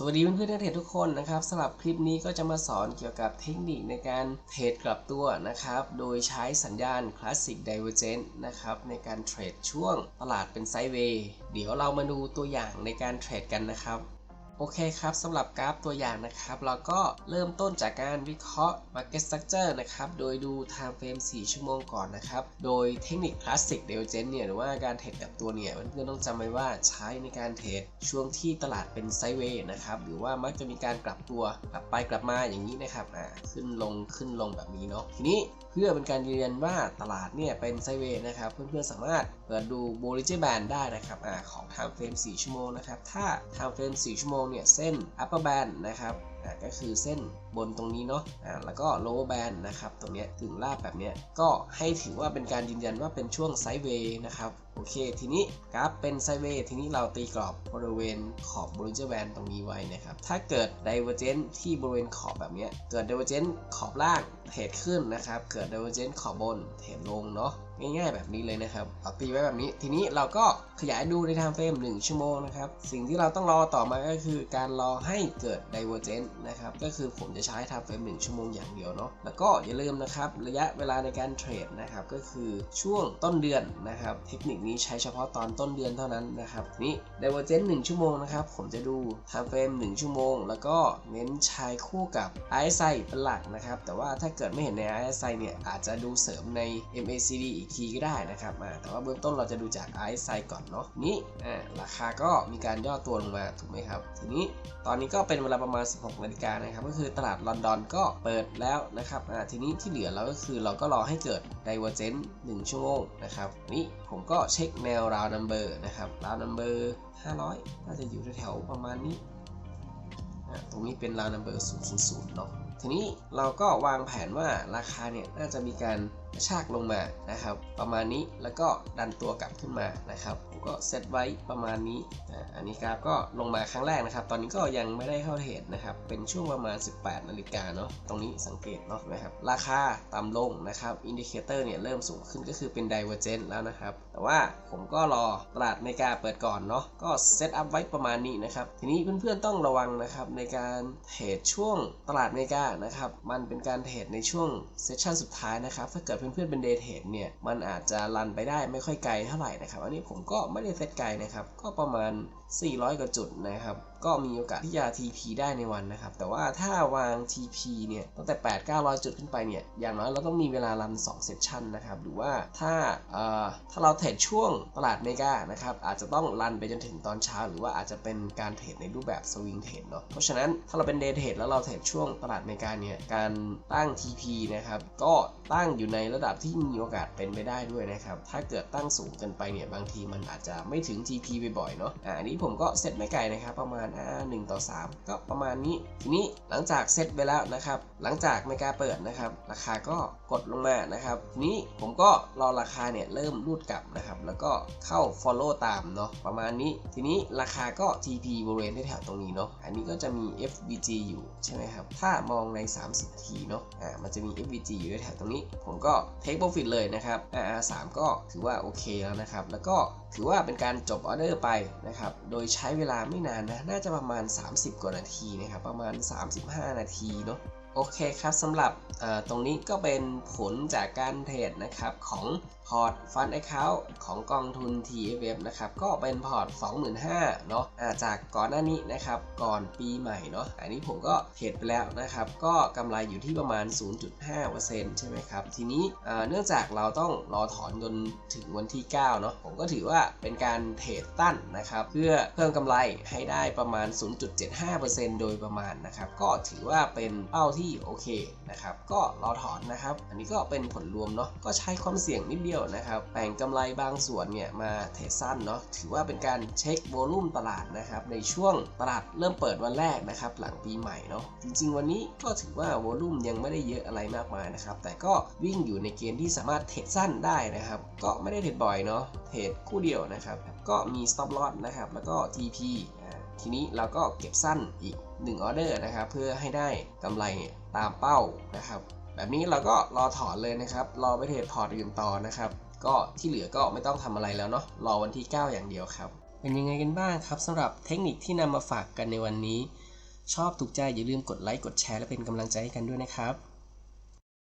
สวัสดีเพื่อนๆนักเทรดทุกคนนะครับสำหรับคลิปนี้ก็จะมาสอนเกี่ยวกับเทคนิคในการเทรดกลับตัวนะครับ โดยใช้สัญญาณ Classic Divergence นะครับในการเทรดช่วงตลาดเป็นไซด์เวย์เดี๋ยวเรามาดูตัวอย่างในการเทรดกันนะครับ โอเคครับสำหรับกราฟตัวอย่างนะครับ เราก็เริ่มต้นจากการวิเคราะห์ Market Structure นะครับ โดยดู Time Frame 4 ชั่วโมงก่อนนะครับ โดยเทคนิค Classic Divergence เนี่ยหรือว่าการเทรดกับตัวเนี่ยเพื่อนๆต้องจำไว้ว่าใช้ในการเทรดช่วงที่ตลาดเป็นไซเวย์นะครับ หรือว่ามักจะมีการกลับตัวกลับไปกลับมาอย่างนี้นะครับอ่าขึ้นลงขึ้นลงแบบนี้เนาะทีนี้เพื่อเป็นการยืนยันว่าตลาดเนี่ยเป็นไซเวย์นะครับเพื่อนๆสามารถเปิดดู Bollinger Band ได้นะครับอ่าของ Time Frame 4 ชั่วโมงนะครับถ้า Time Frame 4 ชั่วโมงเนี่ยเส้น Upper Band นะครับก็คือเส้นบนตรงนี้เนาะะแล้วก็ Lower Band นะครับ ตรงนี้ถึงลาบแบบนี้ก็ให้ถือว่าเป็นการยืนยันว่าเป็นช่วงไซด์เวย์นะครับ โอเค ทีนี้กราฟเป็นไซเวย์ทีนี้เราตีกรอบบริเวณขอบ Bollinger Band ตรงนี้ไว้นะครับ ถ้าเกิด Divergence ที่บริเวณขอบแบบนี้ เกิด Divergence ขอบล่างเทรดขึ้นนะครับ เกิด Divergence ขอบบนเทรดลงเนาะง่ายๆแบบนี้เลยนะครับเอาตีไว้แบบนี้ ทีนี้เราก็ขยายดูใน time frame 1ชั่วโมงนะครับ สิ่งที่เราต้องรอต่อมาก็คือการรอให้เกิด divergence นะครับ ก็คือผมจะใช้ time frame 1ชั่วโมงอย่างเดียวเนาะ แล้วก็อย่าลืมนะครับระยะเวลาในการเทรดนะครับก็คือช่วงต้นเดือนนะครับเทคนิคนี้ใช้เฉพาะตอนต้นเดือนเท่านั้นนะครับนี่ divergence 1ชั่วโมงนะครับ ผมจะดู time frame 1ชั่วโมง แล้วก็เน้นใช้คู่กับ RSI เป็นหลักนะครับ แต่ว่าถ้าเกิดไม่เห็นใน RSI เนี่ย อาจจะดูเสริมใน MACD อีกทีก็ได้นะครับแต่ว่าเบื้องต้นเราจะดูจาก RSI ก่อนเนาะนี้อ่ราคาก็มีการย่อตัวลงมาถูกไหมครับ ทีนี้ตอนนี้ก็เป็นเวลาประมาณ 16นาฬิกานะครับก็คือตลาดลอนดอนก็เปิดแล้วนะครับทีนี้ที่เหลือเราก็คือเราก็รอให้เกิด Divergent 1 ชั่วโมงนะครับนี้ผมก็เช็คแนว round number นะครับ round number 500 น่าจะอยู่แถวๆประมาณนี้ ตรงนี้เป็น round number 000เนาะทีนี้เราก็วางแผนว่าราคาเนี่ยน่าจะมีการกระชากลงมานะครับ ประมาณนี้แล้วก็ดันตัวกลับขึ้นมานะครับผมก็เซตไว้ประมาณนี้อันนี้กราฟก็ลงมาครั้งแรกนะครับ ตอนนี้ก็ยังไม่ได้เข้าเทรดนะครับ เป็นช่วงประมาณ 18 นาฬิกาเนาะตรงนี้สังเกตเนาะนะครับ ราคาต่ำลงนะครับอินดิเคเตอร์เนี่ยเริ่มสูงขึ้นก็คือเป็น Divergence แล้วนะครับ แต่ว่าผมก็รอตลาดอเมริกาเปิดก่อนเนาะก็เซตอัพไว้ประมาณนี้นะครับ ทีนี้เพื่อนๆต้องระวังนะครับในการเทรดช่วงตลาดเมกานะครับมันเป็นการเทรดในช่วงเซสชันสุดท้ายนะครับถ้าเกิดเพื่อนๆเป็นเดทเทดเนี่ยมันอาจจะรันไปได้ไม่ค่อยไกลเท่าไหร่นะครับ อันนี้ผมก็ไม่ได้เซตไกลนะครับ ก็ประมาณ 400กว่าจุดนะครับก็มีโอกาสที่จะ TP ได้ในวันนะครับ แต่ว่าถ้าวาง TP เนี่ยตั้งแต่ 8 900 จุดขึ้นไปเนี่ย อย่างน้อยเราต้องมีเวลารัน2เซสชันนะครับ หรือว่าถ้าเอ่อถ้าเราเทรดช่วงตลาดเมกานะครับ อาจจะต้องรันไปจนถึงตอนเช้า หรือว่าอาจจะเป็นการเทรดในรูปแบบสวิงเทรดเนาะ เพราะฉะนั้นถ้าเราเป็นเดย์เทรดแล้วเราเทรดช่วงตลาดเมกาเนี่ย การตั้ง TP นะครับ ก็ตั้งอยู่ในระดับที่มีโอกาสเป็นไปได้ด้วยนะครับ ถ้าเกิดตั้งสูงเกินไปเนี่ย บางทีมันอาจจะไม่ถึง TP บ่อยๆเนาะ อ่าอันนี้ผมก็เซตไม่ไกลนะครับประมาณอ่า1ต่อ 3 ก็ประมาณนี้ ทีนี้หลังจากเซตไปแล้วนะครับ หลังจากเมกาเปิดนะครับ ราคาก็กดลงมานะครับ ทีนี้ผมก็รอราคาเนี่ยเริ่มรูดกลับนะครับ แล้วก็เข้า follow ตามเนาะประมาณนี้ ทีนี้ราคาก็ TP บริเวณแถวตรงนี้เนาะอันนี้ก็จะมี FVG อยู่ใช่ไหมครับ ถ้ามองใน 30นาทีเนาะอ่ามันจะมี FVG อยู่แถวตรงนี้ ผมก็ take profit เลยนะครับ RR3 ก็ถือว่าโอเคแล้วนะครับ แล้วก็ถือว่าเป็นการจบออเดอร์ไปนะครับ โดยใช้เวลาไม่นานนะน่าจะประมาณ 30 กว่านาทีนะครับ ประมาณ 35 นาทีเนาะโอเคครับสำหรับตรงนี้ก็เป็นผลจากการเทรดนะครับของ พอร์ตฟันแอเคาของกองทุน TFF นะครับก็เป็นพอร์ต 25,000เนาะะจากก่อนหน้านี้นะครับก่อนปีใหม่เนาะอันนี้ผมก็เทรดไปแล้วนะครับก็กำไรอยู่ที่ประมาณ 0.5%ใช่ไหมครับทีนี้เนื่องจากเราต้องรอถอนจนถึงวันที่ 9 เนาะผมก็ถือว่าเป็นการเทรดตั้นนะครับเพื่อเพิ่มกำไรให้ได้ประมาณ 0.75%โดยประมาณนะครับก็ถือว่าเป็นเป้าที่โอเคนะครับก็รอถอนนะครับอันนี้ก็เป็นผลรวมเนาะก็ใช้ความเสี่ยงนิดเดียวนะครับแบ่งกำไรบางส่วนเนี่ยมาเทรดสั้นเนาะถือว่าเป็นการเช็คโวลุ่มตลาดนะครับในช่วงตลาดเริ่มเปิดวันแรกนะครับหลังปีใหม่เนาะจริง ๆ วันนี้ก็ถือว่าโวลุ่มยังไม่ได้เยอะอะไรมากมายนะครับแต่ก็วิ่งอยู่ในเกณฑ์ที่สามารถเทรดสั้นได้นะครับก็ไม่ได้เทรดบ่อยเนาะเทรดคู่เดียวนะครับก็มี stop loss นะครับแล้วก็ TP ทีนี้เราก็เก็บสั้นอีก1ออเดอร์นะครับเพื่อให้ได้กำไรตามเป้านะครับ แบบนี้เราก็รอถอนเลยนะครับ รอไปเทรดพอร์ตอื่นต่อนะครับ ก็ที่เหลือก็ไม่ต้องทำอะไรแล้วเนาะ รอวันที่ 9 อย่างเดียวครับ เป็นยังไงกันบ้างครับสำหรับเทคนิคที่นำมาฝากกันในวันนี้ ชอบถูกใจอย่าลืมกดไลค์ กดแชร์และเป็นกำลังใจให้กันด้วยนะครับ